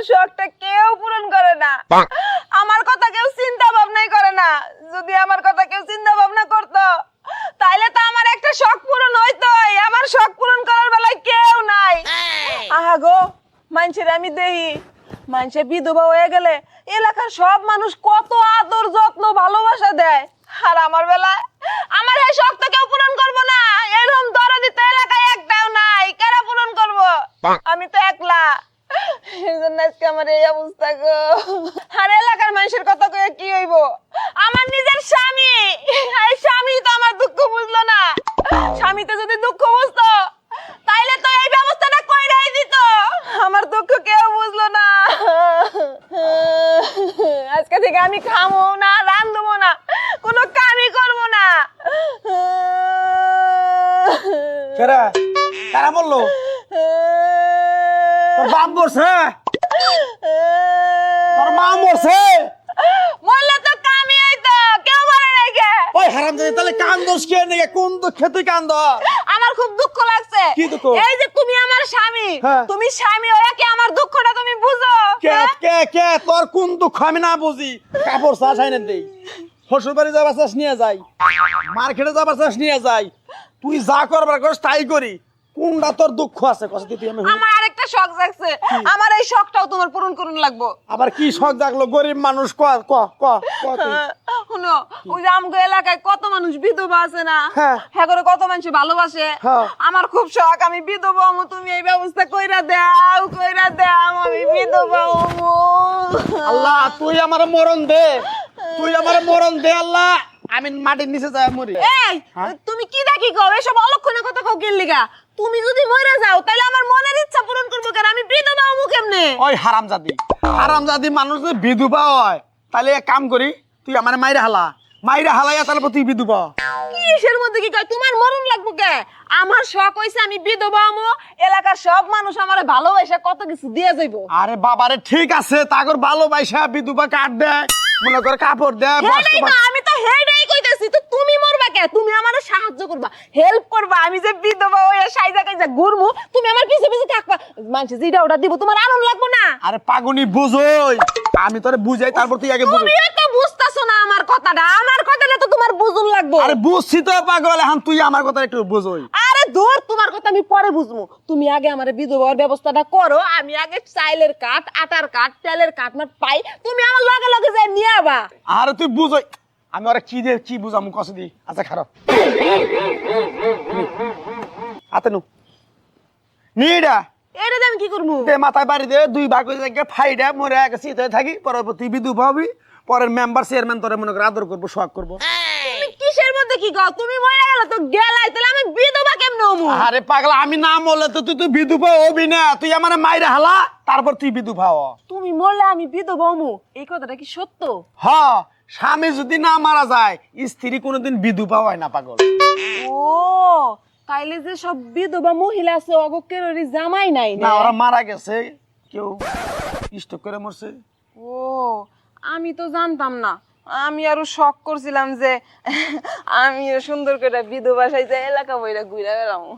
আমার শখটা কেউ পূরণ করে না। আমার কথা কেউ চিন্তা ভাবনাই করে না। যদি আমার কথা কেউ চিন্তা ভাবনা করতো তাইলে তো আমার একটা শখ পূরণ হইতোই। আমার শখ পূরণ করার বেলায় কেউ নাই। আহা গো মানুষের আমি দেহি। মানুষের বিধবা হয়ে গেলে এলাকার সব মানুষ কত আদর যত্ন ভালোবাসা দেয়। আর আমার বেলায় আমার এই শখ তো কেউ পূরণ করব না। এরকম দরদি তো এলাকায় একটাও নাই। কেরা পূরণ করব? আমি তো একলা। আজকে আমার এই অবস্থা গো। আর এলাকার মানুষের কথা কয়ে কি হইব? আমার নিজের স্বামী। এই স্বামী তো আমার দুঃখ বুঝলো না। স্বামী তো যদি দুঃখ বুঝতো, তাইলে তো এই ব্যবস্থাটা কইরাই দিত। আমার দুঃখ কেউ বুঝলো না। আজকে থেকে আমি খামো না রান্ধবো না, কোনো কামই করব না। কেরা? কারা বলল? বাপ মরছে তোর মা মরছে? বললে তো কামই হইতো কেউ বলে নাই কে ওই তাহলে কান দোষ কে কোন দুঃখে তুই কান্দ? আমার খুব দুঃখ লাগছে। কি দুঃখ? এই যে তুমি আমার স্বামী হ্যাঁ। তুমি স্বামী হয়ে কি আমার দুঃখটা তুমি বুঝো? কে হ্যাঁ? কে কে? তোর কোন দুঃখ আমি না বুঝি। কাপড় চা চাই না দেই। শ্বশুর বাড়ি যাবার চাষ নিয়ে যাই। মার্কেটে যাবার চাষ নিয়ে যাই। তুই যা করবার করস তাই করি। কোনটা তোর দুঃখ আছে? কথা তুই আমি আমার আরেকটা শখ জাগছে। আমার এই শখটাও তোমার পূরণ করুন লাগবো। আবার কি শখ জাগলো? গরিব মানুষ ক ক ক শুনো ওই যে আমগো এলাকায় কত মানুষ বিধবা আছে না? হ্যাঁ। হ্যাঁ করে কত মানুষ ভালোবাসে? হ্যাঁ। আমার খুব শখ আমি বিধবা তুমি এই ব্যবস্থা কইরা দাও কইরা দাও আমি বিধবা আল্লাহ তুই আমার মরণ দে। তুই আমার মরণ দে আল্লাহ। আমি মাটির নিচে যাই মরি। এই হ্যাঁ? তুমি কি দেখি কও? এসব অলক্ষণে কথা কও কেন লিগা? তুমি যদি মরে যাও তাহলে আমার মনের ইচ্ছা পূরণ করব কেন আমি বিধবা হমু কেমনে ওই হারাম জাদি হারাম জাদি মানুষ যদি বিধবা হয় তাহলে এক কাম করি তুই আমার মাইরে হালা। মাইরে হালাইয়া তারপর তুই বিধবা। কিসের মধ্যে কি কয়? তোমার মরণ লাগবো কে? আমার শখ হইছে আমি বিধবা হমু এলাকার সব মানুষ আমারে ভালোবাসে কত কিছু দিয়ে যাইবো। আরে বাবারে ঠিক আছে তাগর ভালোবাসা বিধবা কাট দেয় মনে করে কাপড় দেয় আমি তো হেডাই কইতাছি তো তুমি কে? তুমি আমারে সাহায্য করবা হেল্প করবা আমি যে বিধবা হয়ে সাইজা কাইজা ঘুরমু তুমি আমার পিছে পিছে থাকবা। মানুষ যেটা ওটা দিব তোমার আনন্দ লাগবো না। আরে পাগুনি বুঝোই। আমি তোরে বুঝাই তারপর তুই আগে বুঝ। তুমিও তো বুঝতাছো না আমার কথাটা আমার কথাটা তো তোমার বুঝুন লাগবো। আরে বুঝছি তো পাগল এখন তুই আমার কথা একটু বুঝোই। আরে দূর তোমার কথা আমি পরে বুঝব তুমি আগে আমার বিধবার ব্যবস্থাটা করো আমি আগে চাইলের কাঠ আটার কাঠ তেলের কাঠ মাঠ পাই তুমি আমার লগে লগে যাই নিয়ে আবা। আরে তুই বুঝোই আমি ওরা কি দে কি বুঝামু কষ্ট দি। আচ্ছা খারাপ। হাতে নু। নিডা। এটা আমি কি করব দে মাথায় বাড়ি দে দুই ভাগ হয়ে যায় ফাইডা মরে এক শীতে থাকি পরবর্তী বিধু ভাবি পরের মেম্বার চেয়ারম্যান তোরে মনে করে আদর করব সোয়াগ করব। তুমি কিসের মধ্যে কি কও? তুমি মরে গেল তো গেলাই তাহলে আমি বিধবা কেমনে হমু? আরে পাগলা আমি না বললে তো তুই তুই বিধুবা হবি না। তুই আমার মাইরে হালা তারপর তুই বিধুবা হ। তুমি মরলে আমি বিধবা হমু। এই কথাটা কি সত্য? হ স্বামী যদি না মারা যায় স্ত্রী কোনোদিন বিধুবা হয় না পাগল। ও তাইলে যে সব বিধবা মহিলা আছে অগকের জামাই নাই না ওরা মারা গেছে কেউ স্টক করে মরছে। ও আমি তো জানতাম না। আমি আরও শখ করছিলাম যে আমিও সুন্দর করে বিধবা সাইজে এলাকা বইরা ঘুরে বেড়াবো।